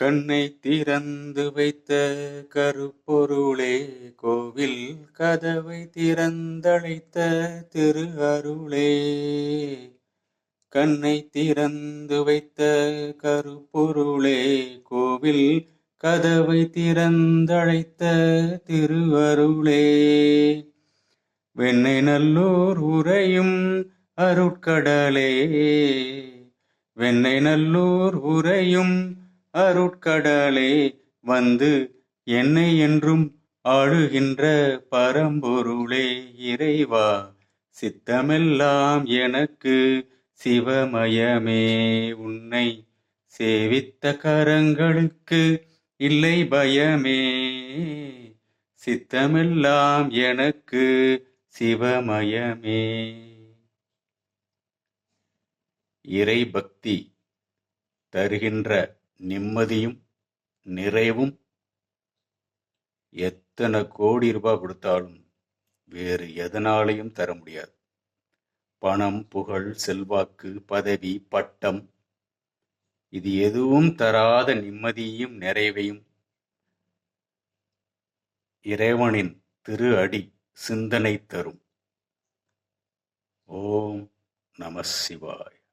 கண்ணை திறந்து வைத்த கருப்பொருளே கோவில் கதவை திறந்தழைத்த திரு அருளே. கண்ணை திறந்து வைத்த கருப்பொருளே கோவில் கதவை திறந்தழைத்த திரு அருளே. வெண்ணை நல்லூர் உரையும் அருட்கடலே வெண்ணை நல்லூர் உரையும் அருட்கடலே வந்து என்னை என்றும் ஆளுகின்ற பரம்பொருளே இறைவா சித்தமெல்லாம் எனக்கு சிவமயமே. உன்னை சேவித்த கரங்களுக்கு இல்லை பயமே. சித்தமெல்லாம் எனக்கு சிவமயமே. இறை பக்தி தருகின்ற நிம்மதியும் நிறைவும் எத்தனை கோடி ரூபாய் கொடுத்தாலும் வேறு எதனாலையும் தர முடியாது. பணம் புகழ் செல்வாக்கு பதவி பட்டம் இது எதுவும் தராத நிம்மதியும் நிறைவையும் இறைவனின் திரு அடி சிந்தனை தரும். ஓம் நம சிவாய்.